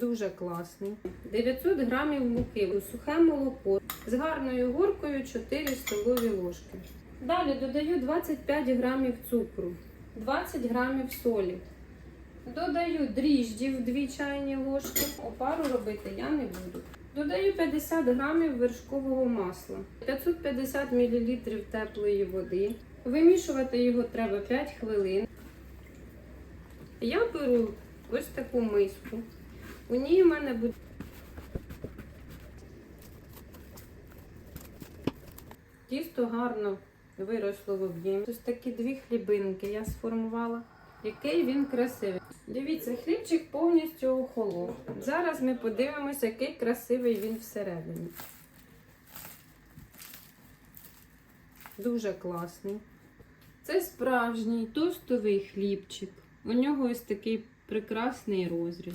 Дуже класний. 900 грамів муки, сухе молоко з гарною горкою 4 столові ложки. Далі додаю 25 грамів цукру, 20 грамів солі. Додаю дріжджів 2 чайні ложки. Опару робити я не буду. Додаю 50 грамів вершкового масла, 550 мл теплої води. Вимішувати його треба 5 хвилин. Я беру ось таку миску. У ній у мене буде тісто гарно виросло в об'ємі. Ось такі дві хлібинки я сформувала. Який він красивий. Дивіться, хлібчик повністю охолов. Зараз ми подивимося, який красивий він всередині. Дуже класний. Це справжній тостовий хлібчик. У нього ось такий прекрасний розріз.